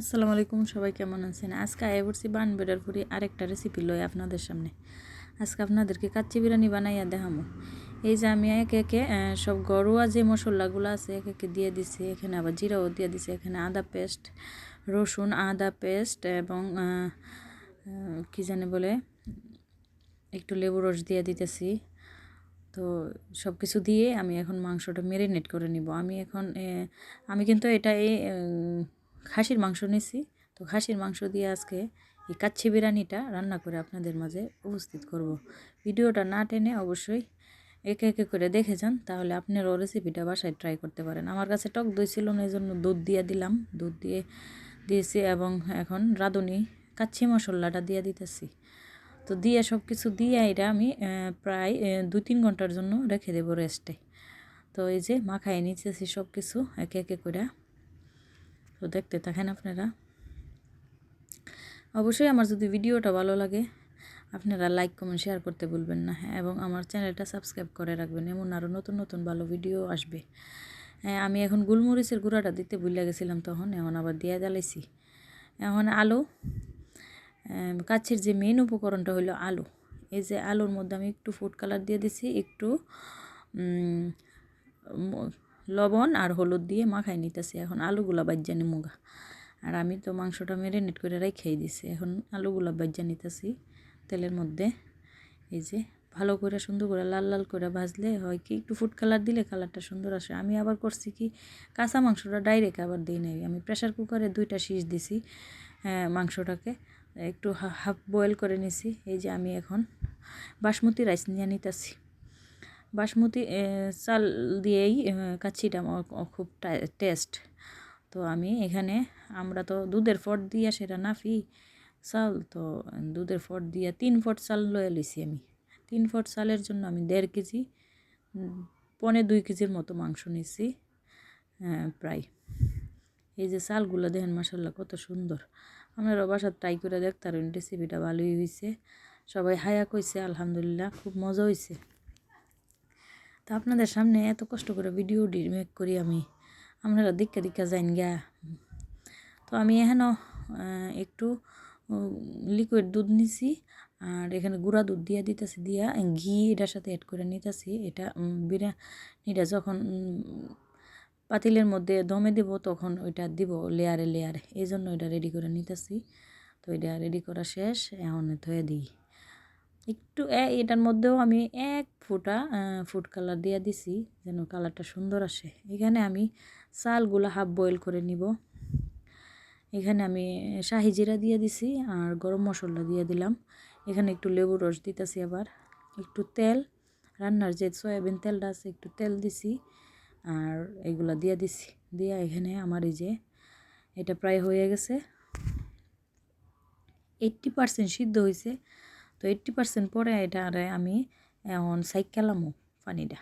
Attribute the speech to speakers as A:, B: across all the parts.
A: আসসালামু আলাইকুম, সবাই কেমন আছেন? আজকে আয় পড়ছি বান বেড়ার ফুরি আরেকটা রেসিপি লই আপনাদের সামনে। আজকে আপনাদেরকে কাচ্চি বিরিয়ানি বানাইয়া দেখামো। এই যে আমি একে একে সব ঘরোয়া যে মশলাগুলো আছে, একে একে দিয়ে দিছি। এখানে আবার জিরাও দিয়ে দিছি। এখানে আদা পেস্ট, রসুন, আদা পেস্ট এবং কি জানে বলে, একটু লেবু রস দিয়ে দিতেছি। তো সব কিছু দিয়ে আমি এখন মাংসটা মেরিনেট করে নিব। আমি এখন আমি কিন্তু এটা এই খাসির মাংস নিছি। তো খাসির মাংস দিয়ে আজকে এই কাচ্ছি বিরিয়ানিটা রান্না করে আপনাদের মাঝে উপস্থিত করব। ভিডিওটা না টেনে অবশ্যই একে একে করে দেখে যান, তাহলে আপনারাও রেসিপিটা বাসায় ট্রাই করতে পারেন। আমার কাছে টক দই ছিল না এই জন্য দুধ দিয়ে দিলাম। দুধ দিয়ে দিয়েছি এবং এখন রাঁধুনি কাচ্ছি মশলাটা দিয়ে দিতেছি। তো দিয়ে সব কিছু দিয়ে এটা আমি প্রায় দু তিন ঘণ্টার জন্য রেখে দেবো রেস্টে তো এই যে মাখায় নিতেছি সব কিছু একে একে করে। তো দেখতে থাকেন আপনারা। অবশ্যই আমার যদি ভিডিওটা ভালো লাগে আপনারা লাইক কমেন্ট শেয়ার করতে ভুলবেন না হ্যাঁ এবং আমার চ্যানেলটা সাবস্ক্রাইব করে রাখবেন এমন আরও নতুন নতুন ভালো ভিডিও আসবে। হ্যাঁ আমি এখন গোলমরিচের গুঁড়াটা দিতে ভুলে গেছিলাম তখন এখন আবার দিয়ে জ্বালাইছি। এখন আলু আম, কাচ্ছির যে মেন উপকরণটা হলো আলু এই যে আলুর মধ্যে আমি একটু ফুড কালার দিয়ে দিছি একটু লবণ আর হলুদ দিয়ে মাখাই নিতেছি। এখন আলুগুলা বাজ্যা মুগা আর আমি তো মাংসটা মেরিনেট করে রেখেই দিছি। এখন আলুগুলা বাজ্যা নিতেছি তেলের মধ্যে। এই যে ভালো করে সুন্দর করে লাল লাল করে ভাজলে হয় কি একটু ফুড কালার দিলে কালারটা সুন্দর আসে। আমি আবার করছি কি কাঁচা মাংসটা ডাইরেক্ট আবার দিই নাই। আমি প্রেশার কুকারে দুইটা শীষ দিছি হ্যাঁ, মাংসটাকে। একটু হাফ বয়েল করে নিছি। এই যে আমি এখন বাসমতি রাইস নিয়ে নিতেছি। বাসমতি চাল দিয়েই কাচ্ছিটা আমার খুব টেস্ট তো আমি এখানে আমরা তো দুধের ফট দিয়া সেটা নাফি চাল, তো দুধের ফট দিয়া তিন ফট চাল লয়ে লইছি আমি। তিন ফট চালের জন্য আমি দেড় কেজি, পৌনে দুই কেজির মতো মাংস নিছি প্রায়। এই যে চালগুলো দেখেন মাসাল্লাহ কত সুন্দর। আপনারা বাসার ট্রাই করে দেখতারেন রেসিপিটা ভালোই হয়েছে সবাই হায়া কইছে, আলহামদুলিল্লাহ, খুব মজা হয়েছে তা আপনাদের সামনে এত কষ্ট করে ভিডিও মেক করি আমি। আপনারা দিক্কা দিক্কা যাইন গা তো আমি এখানে একটু লিকুইড দুধ নিছি আর এখানে গুঁড়া দুধ দিয়া দিতেছি দিয়া ঘি এটার সাথে অ্যাড করে নিতেছি। এটা বিরিয়ানিটা যখন পাতিলের মধ্যে দমে দিব তখন ওইটা দিব লেয়ারে লেয়ারে এই জন্য এটা রেডি করে নিতেছি। তো এটা রেডি করা শেষ, এখন ধুয়ে দিই। একটু এটার মধ্যেও আমি এক ফুটা ফুড কালার দিয়ে দিছি, যেন কালারটা সুন্দর আসে। এখানে আমি চালগুলো হাফ বয়েল করে নিব। এখানে আমি শাহি জিরা দিয়ে দিছি আর গরম মশলা দিয়ে দিলাম। এখানে একটু লেবু রস দিতেছি আবার। একটু তেল, রান্নার যে সয়াবিন তেলটা আছে, একটু তেল দিছি আর এগুলা দিয়ে দিছি। দিয়ে এখানে আমার এই যে, এটা প্রায় হয়ে গেছে। এইট্টি পার্সেন্ট সিদ্ধ হয়েছে তো এইট্টি পার্সেন্ট পরে এটা আর আমি, এখন সাইকেলামো পানিটা।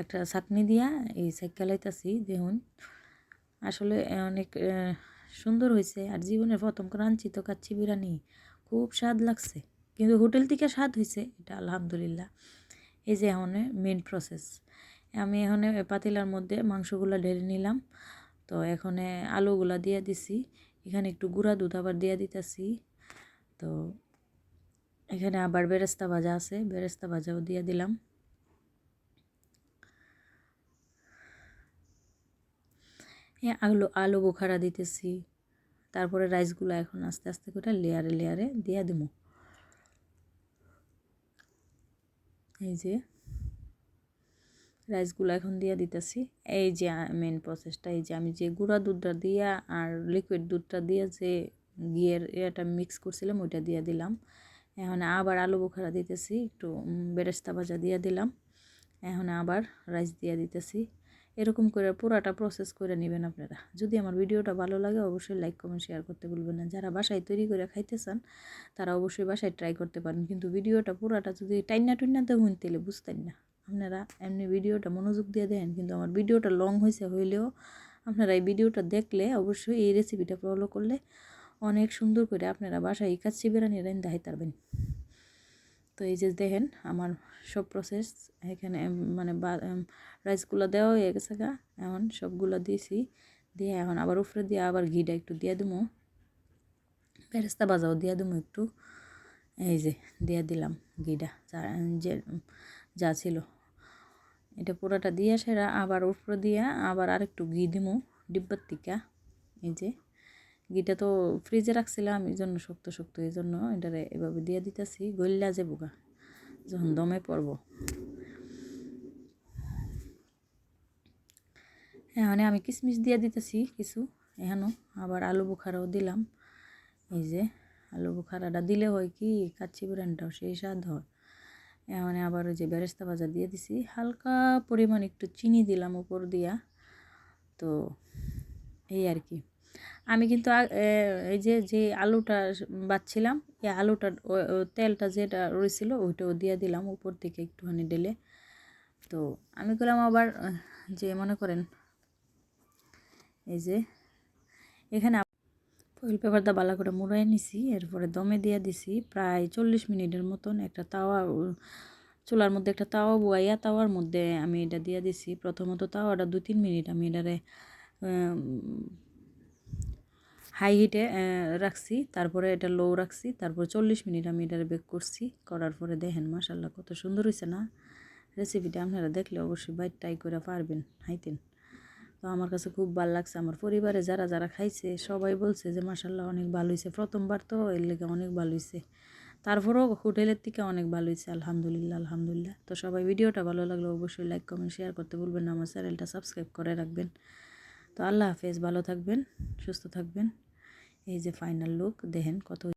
A: একটা চাকনি দিয়া এই সাইকেলাইতাছি দেখুন। আসলে অনেক সুন্দর হয়েছে আর জীবনের প্রথম রাঁধছি তো কাচ্চি বিরিয়ানি খুব স্বাদ লাগছে। কিন্তু হোটেল থেকে স্বাদ হয়েছে এটা আলহামদুলিল্লাহ। এই যে এখন মেন প্রসেস আমি এখন পাতিলার মধ্যে মাংসগুলো ঢেলে নিলাম। তো এখানে আলুগুলা দিয়ে দিছি। এখানে একটু গুঁড়া দুধ আবার দিয়ে দিতেছি। তো এখানে আবার বেরেস্তা ভাজা আছে, বেরেস্তা ভাজাও দিয়ে দিলাম। এই আলু আলু বোখারা দিতেছি, তারপরে রাইসগুলো এখন আস্তে আস্তে করে লেয়ারে লেয়ারে দিয়ে দিব। এই যে রাইসগুলো এখন দিয়ে দিতেছি, এই যে মেন প্রসেসটা এই যে আমি যে গুঁড়া দুধটা দিয়া আর লিকুইড দুধটা দিয়ে যে ঘিয়ের এটা মিক্স করছিলাম, ওইটা দিয়ে দিলাম। এখন আবার আলু বোখারা দিতেছি, একটু বেরেস্তা ভাজা দিয়ে দিলাম। এখন আবার রাইস দিয়ে দিতেছি। এরকম করে পুরাটা প্রসেস করে নেবেন আপনারা। যদি আমার ভিডিওটা ভালো লাগে, অবশ্যই লাইক কমেন্ট শেয়ার করতে ভুলবেন না। যারা বাসায় তৈরি করে খাইতে চান তারা অবশ্যই বাসায় ট্রাই করতে পারেন। কিন্তু ভিডিওটা পুরাটা যদি টাইনা টুইনা দেবেন, তাহলে বুঝতেন না। আপনারা এমনি ভিডিওটা মনোযোগ দিয়ে দেন, কিন্তু আমার ভিডিওটা লং হয়েছে হইলেও আপনারা এই ভিডিওটা দেখলে অবশ্যই এই রেসিপিটা ফলো করলে অনেক সুন্দর করে আপনারা বাসায় এই কাচ্চি বিরিয়ানি রাইন দেখাই পারবেন। তো এই যে দেখেন আমার সব প্রসেস এখানে মানে রাইসগুলো দেওয়া হয়ে গেছে গা, এখন সবগুলো দিয়েছি। দিয়ে এখন আবার উপরে দিয়ে আবার ঘিটা একটু দিয়ে দেবো বেরেস্তা বাজাও দিয়ে দেবো একটু। এই যে দিয়ে দিলাম ঘিটা, যা, যে, যা ছিল। এটা পুরোটা দিয়ে সেরা, আবার উপরে দিয়ে আবার আরেকটু ঘি দিমু, ডিব্বার টিকা এই যে ঘিটা তো ফ্রিজে রাখছিলাম, এই জন্য শক্ত শক্ত, এই জন্য এটারে এভাবে দিয়ে দিতেছি গল্লা যে বোকা, যখন দমে পড়ব। এখানে আমি কিশমিশ দিয়ে দিতেছি কিছু এখানেও আবার আলু বুখারাও দিলাম। এই যে আলু বুখারাটা দিলে হয় কি, কাচ্চি বিরিয়ানিটাও সেই স্বাদ হয়। এখানে আবার ওই যে বেরেস্তা ভাজা দিয়ে দিছি, হালকা পরিমাণ একটু চিনি দিলাম উপর দিয়া। তো এই আর কি। আমি কিন্তু এই যে যে আলুটা বাচ্ছিলাম এই আলুটার তেলটা যেটা রয়েছিল ওইটাও দিয়ে দিলাম উপর থেকে একটুখানি ডেলে তো আমি করলাম আবার, যে মনে করেন, এই যে এখানে ফয়েল পেপারটা বালা করে মুড়াই নিছি, এরপরে দমে দিয়ে দিছি, প্রায় চল্লিশ মিনিটের মতন একটা তাওয়া চুলার মধ্যে একটা তাওয়া বুয়াইয়া তাওয়ার মধ্যে আমি এটা দিয়ে দিছি। প্রথমত তাওয়াটা দু তিন মিনিট আমি এটারে হাই হিটে রাখছি। তারপরে এটা লো রাখছি। তারপর চল্লিশ মিনিট আমি এটারে বেক করছি। করার পরে দেখেন মাসাল্লাহ কত সুন্দর হয়েছে না? রেসিপিটা আপনারা দেখলে অবশ্যই বাইর ট্রাই করে পারবেন হাইতেন তো আমার কাছে খুব ভালো লাগছে। আমার পরিবারে যারা যারা খাইছে, সবাই বলছে যে মাসাল্লাহ অনেক ভালো হয়েছে প্রথমবার তো এর লেগে অনেক ভালো হয়েছে তারপরেও হোটেলের থেকে অনেক ভালো হয়েছে আলহামদুলিল্লাহ আলহামদুলিল্লাহ। তো সবাই ভিডিওটা ভালো লাগলে অবশ্যই লাইক কমেন্ট শেয়ার করতে ভুলবেন না। আমার চ্যানেলটা সাবস্ক্রাইব করে রাখবেন। তো আল্লাহ হাফেজ। ভালো থাকবেন, সুস্থ থাকবেন। এই যে ফাইনাল লুক দেখেন কত